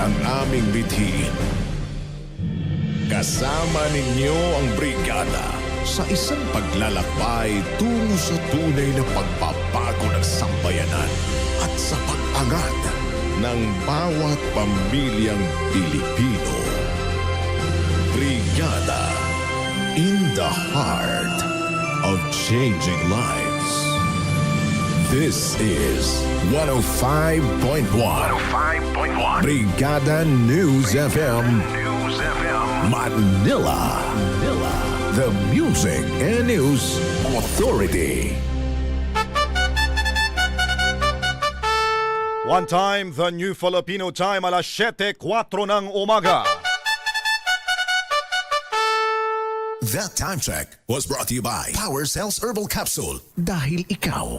ang aming bithiin. Kasama ninyo ang brigada sa isang paglalakbay tungo sa tunay na pagbabago ng sambayanan at sa pag-angat ng bawat pamilyang Pilipino. Brigada in the heart of changing lives. This is 105.1 105.1 Brigada News FM News FM. Manila. Manila. The Music and News Authority. One time, the new Filipino time, alas 7.04 ng umaga. That time check was brought to you by Power Cells Herbal Capsule. Dahil ikaw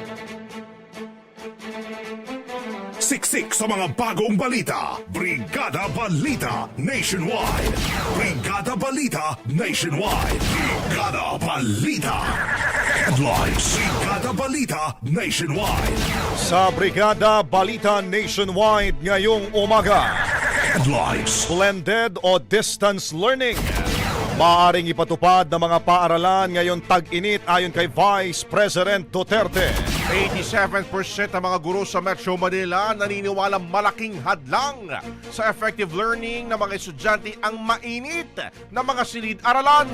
Siksik sa mga bagong balita. Brigada Balita Nationwide. Brigada Balita Nationwide. Brigada Balita. Headlines. Brigada Balita Nationwide. Sa Brigada Balita Nationwide ngayong umaga, Headlines. blended o distance learning. Maaring ipatupad ng mga paaralan ngayon tag-init ayon kay Vice President Duterte. 87% ng mga guro sa Metro Manila naniniwala malaking hadlang sa effective learning ng mga estudyante ang mainit na mga silid-aralan.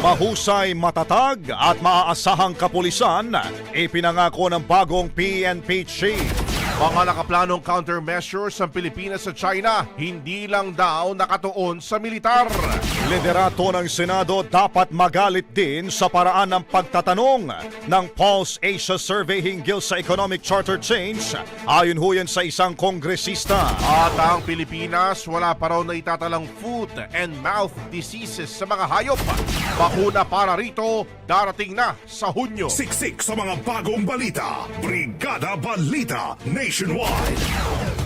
Mahusay, matatag at maaasahang kapulisan, ipinangako ng bagong PNP chief. Mga nakaplanong countermeasures ng Pilipinas sa China, hindi lang daw nakatuon sa militar. Liderato ng Senado dapat magalit din sa paraan ng pagtatanong ng Pulse Asia Survey hinggil sa economic charter change ayon ho yan sa isang kongresista. At ang Pilipinas, wala pa raw na itatalang foot and mouth diseases sa mga hayop. Bakuna para rito, darating na sa Hunyo. Siksik sa mga bagong balita. Brigada Balita Nationwide.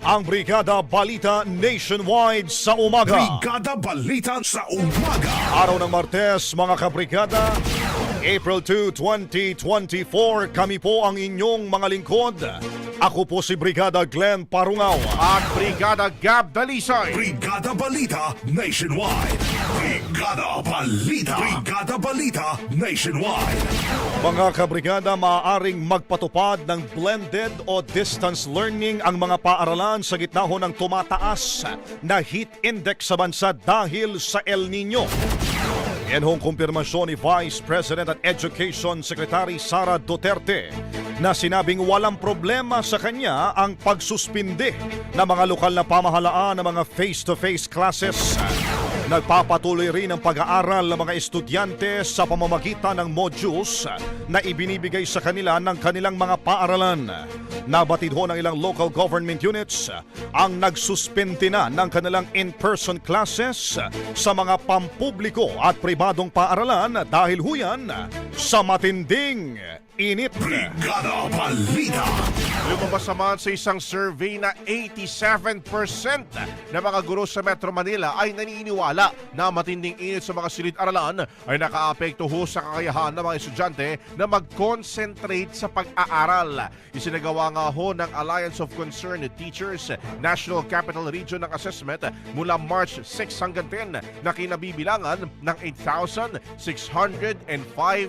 ang Brigada Balita Nationwide sa umaga. Brigada Balita sa umaga. Araw ng Martes, mga kabrigada, April 2, 2024, kami po ang inyong mga lingkod. Ako po si Brigada Glenn Parungaw. At Brigada Gab Dalisay. Brigada Balita Nationwide. Brigada Balita. Brigada Balita Nationwide. Mga kabrigada, maaaring magpatupad ng blended o distance learning ang mga paaralan sa gitna ng tumataas na heat index sa bansa dahil sa El Nino. Yan hong kumpirmasyon ni Vice President at Education Secretary Sara Duterte na sinabing walang problema sa kanya ang pagsuspinde ng mga lokal na pamahalaan ng mga face-to-face classes. Nagpapatuloy rin ang pag-aaral ng mga estudyante sa pamamagitan ng modules na ibinibigay sa kanila ng kanilang mga paaralan. Nabatid ho ng ilang local government units ang nagsuspende na ng kanilang in-person classes sa mga pampubliko at pribadong paaralan dahil huyan sa matinding init. Brigada Balita. Lumabas naman sa isang survey na 87% ng mga guro sa Metro Manila ay naniniwala na matinding init sa mga silid-aralan ay nakaapekto ho sa kakayahan ng mga estudyante na mag-concentrate sa pag-aaral. Isinagawa nga ho ng Alliance of Concerned Teachers National Capital Region ng assessment mula March 6 hanggang 10 na kinabibilangan ng 8,605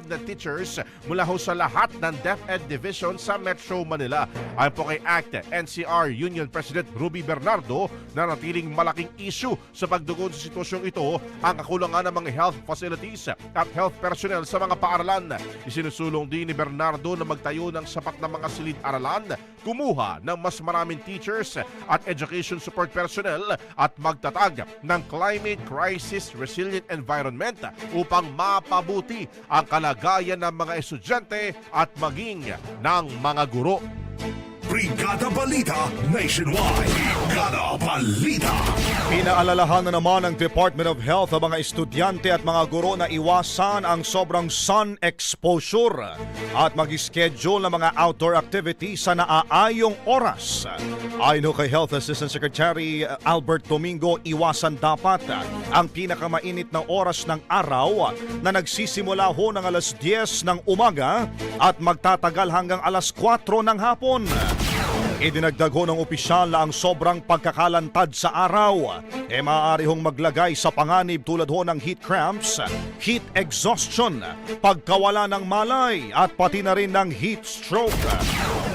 na teachers mula ho sa lahat ng DepEd division sa Metro Manila. Ayon po kay ACT, NCR Union President Ruby Bernardo na natiling malaking issue sa pagdugon sa sitwasyong ito ang kakulangan ng mga health facilities at health personnel sa mga paaralan. Isinusulong din ni Bernardo na magtayo ng sapat na mga silid-aralan, kumuha ng mas maraming teachers at education support personnel at magtatag ng climate crisis resilient environment upang mapabuti ang kalagayan ng mga estudyante at maging ng mga guro. Brigada Balita Nationwide. Brigada Balita. Pinaalalahan na naman ng Department of Health ang mga estudyante at mga guro na iwasan ang sobrang sun exposure at mag-schedule ng mga outdoor activities sa naaayong oras. Ayon kay Health Assistant Secretary Albert Domingo, iwasan dapat ang pinakamainit na oras ng araw na nagsisimula ho ng alas 10 ng umaga at magtatagal hanggang alas 4 ng hapon. Idinagdag ho ng opisyal ang sobrang pagkakalantad sa araw e maaari hong maglagay sa panganib tulad ho ng heat cramps, heat exhaustion, pagkawala ng malay at pati na rin ng heat stroke.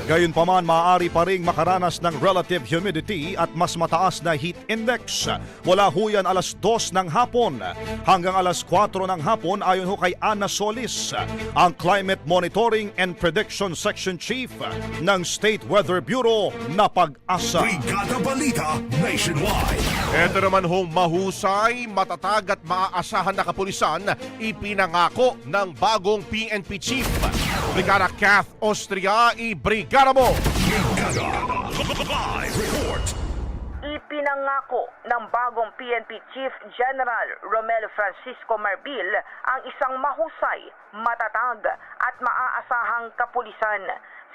Gayunpaman, maaari pa ring makaranas ng relative humidity at mas mataas na heat index. Wala ho yan alas 2 ng hapon hanggang alas 4 ng hapon ayon ho kay Ana Solis, ang Climate Monitoring and Prediction Section Chief ng State Weather Bureau na pag-asa. Brigada Balita Nationwide. Ito naman hong mahusay, matatag at maaasahan na kapulisan ipinangako ng bagong PNP Chief. Brigada Kath Austria, i-brigada mo! Ipinangako ng bagong PNP Chief General Romel Francisco Marbil ang isang mahusay, matatag at maaasahang kapulisan.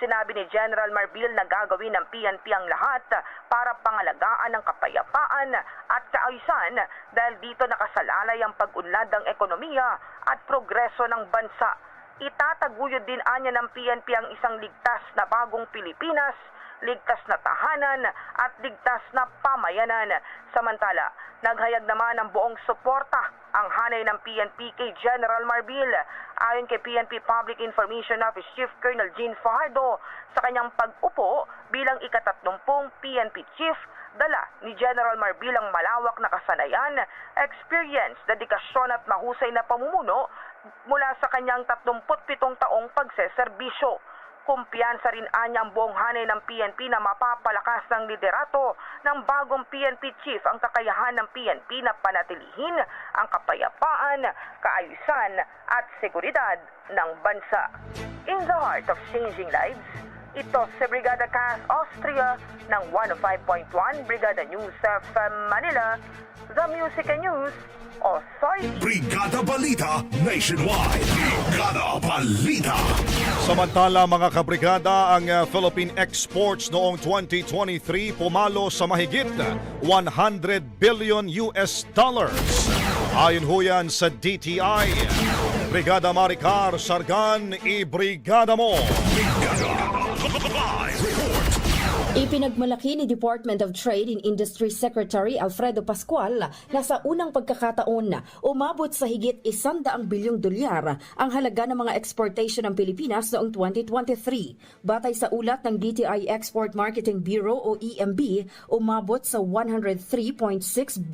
Sinabi ni General Marbil na gagawin ng PNP ang lahat para pangalagaan ng kapayapaan at kaayusan dahil dito nakasalalay ang pag-unlad ng ekonomiya at progreso ng bansa. Itataguyod din anya ng PNP ang isang ligtas na bagong Pilipinas ligtas na tahanan at ligtas na pamayanan. Samantala, naghayag naman ng buong suporta ang hanay ng PNP kay General Marbil. Ayon kay PNP Public Information Office Chief Colonel Jean Fajardo sa kanyang pag-upo bilang ikatatlumpung PNP Chief, dala ni General Marbil ang malawak na kasanayan, experience, dedikasyon at mahusay na pamumuno mula sa kanyang 37 taong pagseserbisyo. Kumpiyansa rin anya ang buong hanay ng PNP na mapapalakas ng liderato ng bagong PNP chief ang kakayahan ng PNP na panatilihin ang kapayapaan, kaayusan at seguridad ng bansa. In the heart of changing lives, ito si Brigada Cass Austria ng 105.1 Brigada News FM Manila, The Music and News Authority. Brigada Balita Nationwide. Brigada Balita. Samantala mga kabrigada, ang uh, Philippine exports noong 2023 pumalo sa mahigit 100 billion US dollars. Ayon ho yan sa DTI. Brigada Maricar Sargan, i-brigada mo! Ipinagmalaki ni Department of Trade and Industry Secretary Alfredo Pascual na sa unang pagkakataon umabot sa higit isandaang bilyong dolyar ang halaga ng mga exportation ng Pilipinas noong 2023. Batay sa ulat ng DTI Export Marketing Bureau o EMB, umabot sa 103.6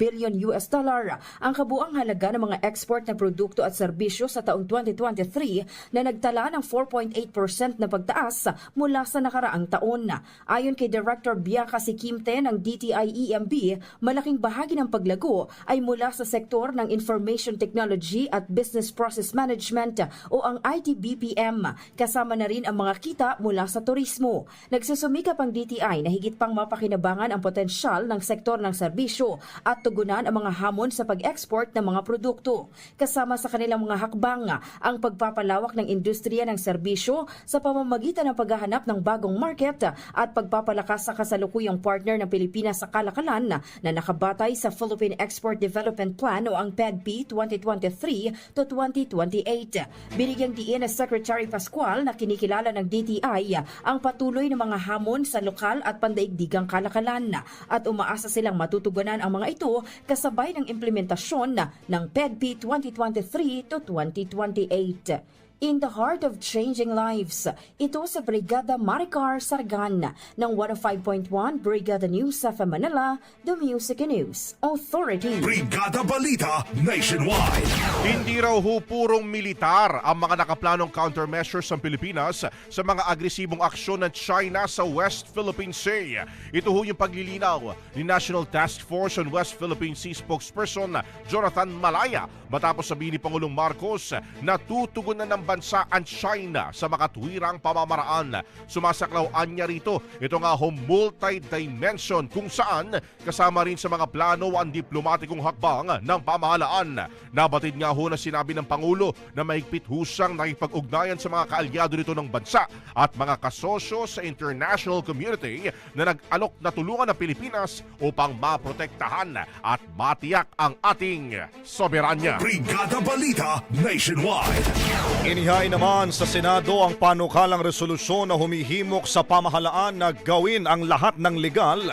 billion US dollar ang kabuang halaga ng mga export na produkto at serbisyo sa taong 2023 na nagtala ng 4.8% na pagtaas mula sa nakaraang taon. Ayon kay Director Bianca Sikimte ng DTI EMB, malaking bahagi ng paglago ay mula sa sektor ng Information Technology at Business Process Management o ang ITBPM, kasama na rin ang mga kita mula sa turismo. Nagsusumikap ang DTI na higit pang mapakinabangan ang potensyal ng sektor ng serbisyo at tugunan ang mga hamon sa pag-export ng mga produkto. Kasama sa kanilang mga hakbang ang pagpapalawak ng industriya ng serbisyo sa pamamagitan ng paghahanap ng bagong market at pagpapalakas sa kasalukuyang partner ng Pilipinas sa kalakalan na nakabatay sa Philippine Export Development Plan o ang PEDP 2023 to 2028. Binigyang diin na Secretary Pascual na kinikilala ng DTI ang patuloy na mga hamon sa lokal at pandaigdigang kalakalan at umaasa silang matutugunan ang mga ito kasabay ng implementasyon ng PEDP 2023 to 2028. In the heart of changing lives, ito sa Brigada Maricar Sargan ng 105.1 Brigada News sa Manila, The Music and News Authority. Brigada Balita Nationwide. Hindi raw ho purong militar ang mga nakaplanong countermeasures ng Pilipinas sa mga agresibong aksyon ng China sa West Philippine Sea. Ito ho yung paglilinaw ni National Task Force on West Philippine Sea spokesperson Jonathan Malaya matapos sabihin ni Pangulong Marcos na tutugon na ng bansa ang China sa makatwirang pamamaraan. Sumasaklaw niya rito ito nga ho multi-dimension kung saan kasama rin sa mga plano ang diplomatikong hakbang ng pamahalaan. Nabatid nga ho na sinabi ng Pangulo na mahigpit husang nakipag-ugnayan sa mga kaalyado nito ng bansa at mga kasosyo sa international community na nag-alok na tulungan ng Pilipinas upang maprotektahan at matiyak ang ating soberanya. Brigada Balita Nationwide. Inihain naman sa Senado ang panukalang resolusyon na humihimok sa pamahalaan na gawin ang lahat ng legal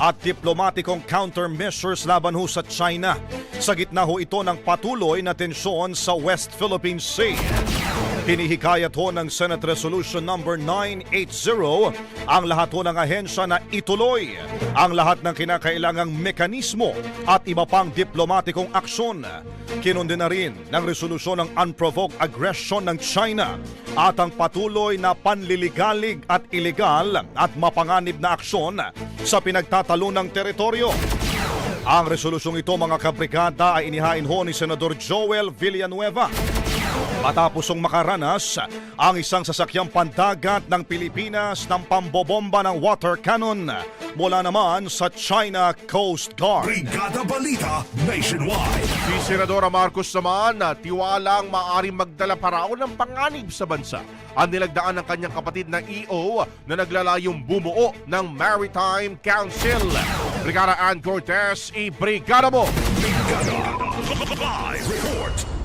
at diplomatikong countermeasures laban ho sa China. Sa gitna ho ito ng patuloy na tensyon sa West Philippine Sea. Hinihikayat ho ng Senate Resolution number 980 ang lahat ho ng ahensya na ituloy ang lahat ng kinakailangang mekanismo at iba pang diplomatikong aksyon. Kinundi na rin ng resolusyon ng unprovoked aggression ng China at ang patuloy na panliligalig at ilegal at mapanganib na aksyon sa pinagtatalo ng teritoryo. Ang resolusyong ito mga kabrigada ay inihain ho ni Senador Joel Villanueva Matapos makaranas ang isang sasakyang pandagat ng Pilipinas ng pambobomba ng water cannon mula naman sa China Coast Guard. Brigada Balita Nationwide. Si Senadora Marcos naman na tiwalang maaaring magdala pa raw ng panganib sa bansa. Ang nilagdaan ng kanyang kapatid na EO na naglalayong bumuo ng Maritime Council. Brigada Ann Cortez, i-brigada mo! Brigada. Live report.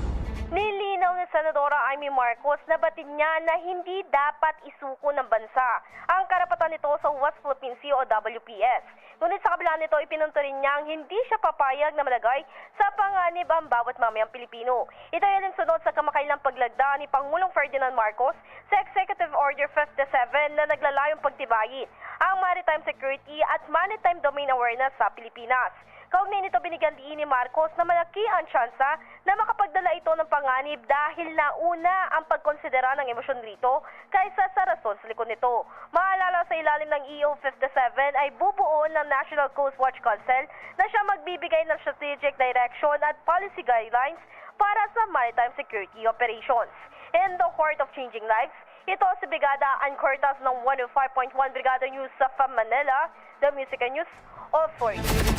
Senadora Amy Marcos na batid niya na hindi dapat isuko ng bansa ang karapatan nito sa West Philippine Sea o WPS. Ngunit sa kabila nito, ipinunto rin niyang hindi siya papayag na malagay sa panganib ang bawat mamayang Pilipino. Ito ay alinsunod sa kamakailang paglagda ni Pangulong Ferdinand Marcos sa Executive Order 57 na naglalayong pagtibayin ang maritime security at maritime domain awareness sa Pilipinas. Kaugnay nito binigyan diin ni Marcos na malaki ang tsansa na makapagdala ito ng panganib dahil nauna ang pagkonsidera ng emosyon rito kaysa sa rason sa likod nito. Maalala sa ilalim ng EO 57 ay bubuo ng National Coast Watch Council na siya magbibigay ng strategic direction at policy guidelines para sa maritime security operations. In the heart of changing lives, ito si Brigada Ancortas ng 105.1 Brigada News sa Manila, the Music and News Authority.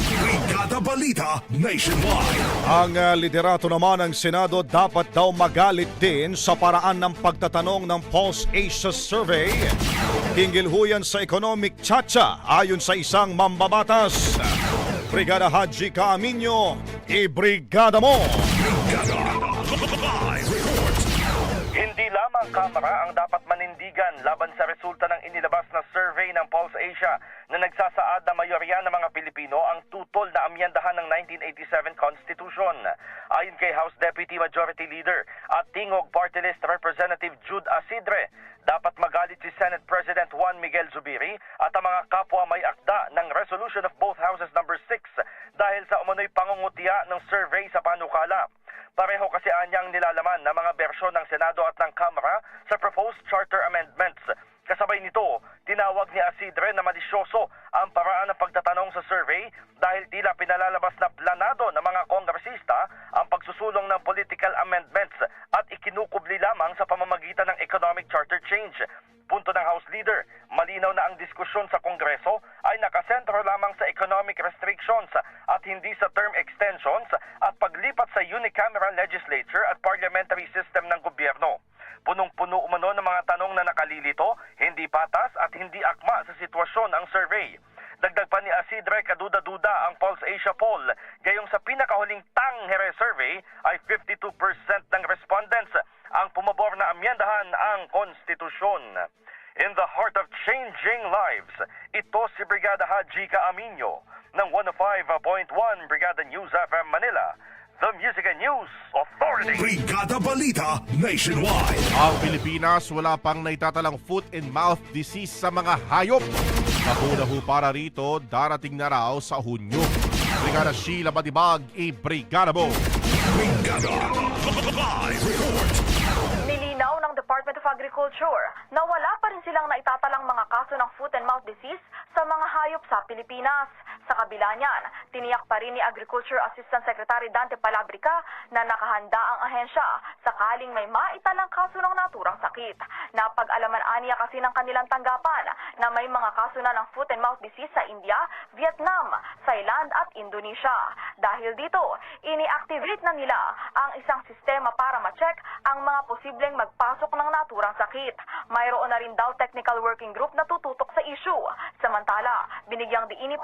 Brigada Balita Nationwide. Ang uh, liderato naman ng Senado dapat daw magalit din sa paraan ng pagtatanong ng Pulse Asia Survey. Hinggil ho yan sa economic chacha ayon sa isang mambabatas. Brigada Haji Caaminyo, i-brigada mo! Kamara ang dapat manindigan laban sa resulta ng inilabas na survey ng Pulse Asia na nagsasaad na mayorya ng mga Pilipino ang tutol na amyendahan ng 1987 Constitution. Ayon kay House Deputy Majority Leader at Tingog Party List Representative Jude Asidre, dapat magalit si Senate President Juan Miguel Zubiri at ang mga kapwa may akda ng Resolution of Both Houses number 6 dahil sa umano'y pangungutya ng survey sa panukala. Pareho kasi anyang nilalaman ng mga bersyon ng Senado at ng Kamara sa proposed charter amendments. Kasabay nito, tinawag ni Asidre na malisyoso ang paraan ng pagtatanong sa survey dahil tila pinalalabas na planado ng mga kongresista ang pagsusulong ng political amendments at ikinukubli lamang sa pamamagitan ng economic charter change. Punto ng House Leader, malinaw na ang diskusyon sa Kongreso ay nakasentro lamang sa economic restrictions at hindi sa term extensions at paglipat sa unicameral legislature at parliamentary system ng gobyerno. Punong-puno umano ng mga tanong na nakalilito, hindi patas at hindi akma sa sitwasyon ang survey. Dagdag pa ni Asidre kaduda-duda ang Pulse Asia poll, gayong sa pinakahuling Tanghere survey ay 52% ng respondents ang pumabor na amyendahan ang konstitusyon. In the heart of changing lives, ito si Brigada Haji Caaminyo ng 105.1 Brigada News FM Manila, the Music and News Authority. Brigada Balita Nationwide. Ang Pilipinas wala pang naitatalang foot and mouth disease sa mga hayop. Bakuna ho para rito, darating na raw sa Hunyo. Brigada Sheila Batibag, i-brigada mo. Brigada Live Agriculture na wala pa rin silang naitatalang mga kaso ng foot and mouth disease sa mga hayop sa Pilipinas. Sa kabila niyan, tiniyak pa rin ni Agriculture Assistant Secretary Dante Palabrica na nakahanda ang ahensya sakaling may maitalang kaso ng naturang sakit. Napag-alaman aniya kasi ng kanilang tanggapan na may mga kaso na ng foot and mouth disease sa India, Vietnam, Thailand at Indonesia. Dahil dito, ini-activate na nila ang isang sistema para ma-check ang mga posibleng magpasok ng naturang sakit. Mayroon na rin daw technical working group na tututok sa issue. Samantala, binigyang diin ni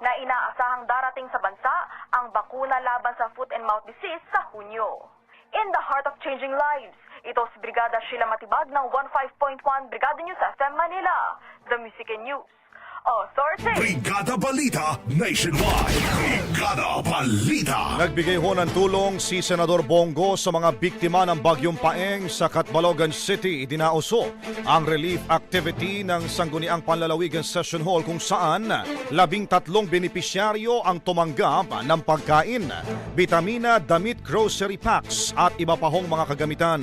Na inaasahang darating sa bansa ang bakuna laban sa foot and mouth disease sa Hunyo. In the heart of changing lives, ito si Brigada Sheila Matibag ng 15.1 Brigada News FM Manila, The Music and News. Authority! Brigada Balita Nationwide. Brigada Balita. Nagbigay ho ng tulong si Senador Bongo sa mga biktima ng Bagyong Paeng sa Catbalogan City. Idinauso ang relief activity ng Sangguniang Panlalawigan Session Hall kung saan labing tatlong benepisyaryo ang tumanggap ng pagkain, vitamina, damit, grocery packs at iba pa hong mga kagamitan.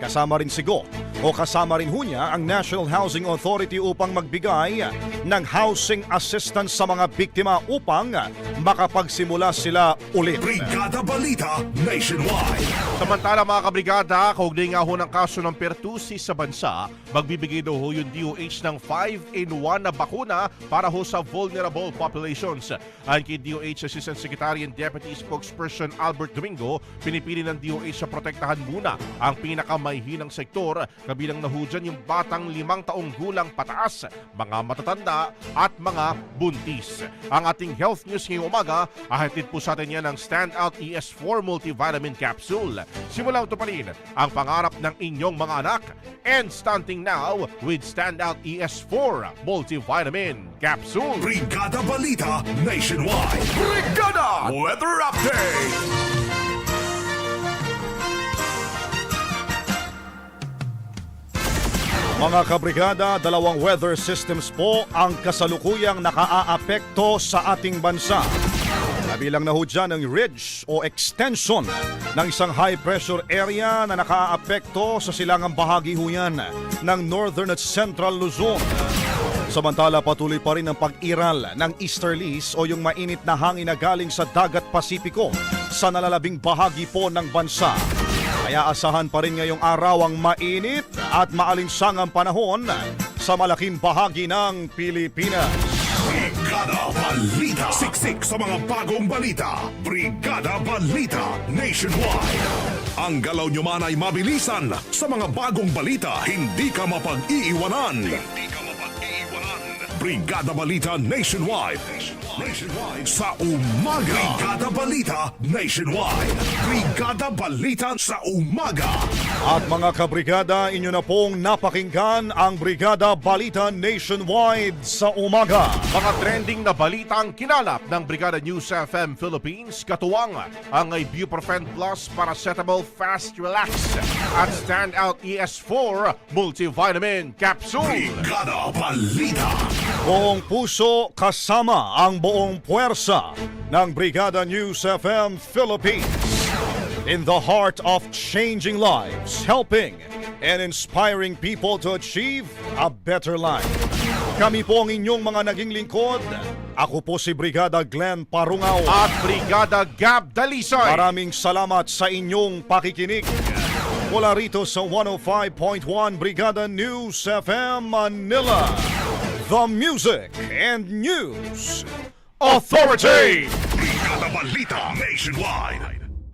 Kasama rin si Go o kasama rin ho niya ang National Housing Authority upang magbigay ng housing assistance sa mga biktima upang makapagsimula sila ulit. Brigada Balita Nationwide. Samantala mga kabrigada, kaugnay nga ho ng kaso ng pertussis sa bansa, magbibigay daw ho yung DOH ng 5-in-1 na bakuna para ho sa vulnerable populations. Ayon kay DOH Assistant Secretary and Deputy Spokesperson Albert Domingo, pinipili ng DOH sa protektahan muna ang pinakamahihinang sektor, kabilang na ho dyan yung batang limang taong gulang pataas, mga matatanda at mga buntis. Ang ating health news ngayong umaga, ahatid po sa atin yan ng Standout ES4 Multivitamin Capsule. Simulang tuparin ang pangarap ng inyong mga anak and stunting now with Standout ES4 Multivitamin Capsule. Brigada Balita Nationwide. Brigada Weather Update. Mga kabrigada, dalawang weather systems po ang kasalukuyang nakaaapekto sa ating bansa. Kabilang na ho dyan ang ridge o extension ng isang high pressure area na nakaaapekto sa silangang bahagi ho yan ng northern at central Luzon. Samantala patuloy pa rin ang pag-iral ng easterlies o yung mainit na hangin na galing sa dagat Pasipiko sa nalalabing bahagi po ng bansa. Kaya asahan pa rin ngayong araw ang mainit at maalinsangang panahon sa malaking bahagi ng Pilipinas. Brigada Balita. Siksik sa mga bagong balita. Brigada Balita Nationwide. Ang galaw nyo man ay mabilisan. Sa mga bagong balita, hindi ka mapag-iiwanan. Hindi ka mapag-iiwanan. Brigada Balita Nationwide. Nationwide. Sa umaga. Brigada Balita Nationwide. Brigada Balita sa umaga. At mga kabrigada, inyo na pong napakinggan ang Brigada Balita Nationwide sa umaga. Mga trending na balita ang kinalap ng Brigada News FM Philippines, katuwang ang Ibuprofen Plus Paracetamol Fast Relax at Standout ES4 Multivitamin Capsule. Brigada Balita. Buong puso kasama ang buong puwersa ng Brigada News FM Philippines. In the heart of changing lives, helping and inspiring people to achieve a better life. Kami po ang inyong mga naging lingkod. Ako po si Brigada Glenn Parungaw. At Brigada Gab Dalisay. Maraming salamat sa inyong pakikinig. Mula rito sa 105.1 Brigada News FM Manila. The Music and News Authority! Brigada Balita Nationwide.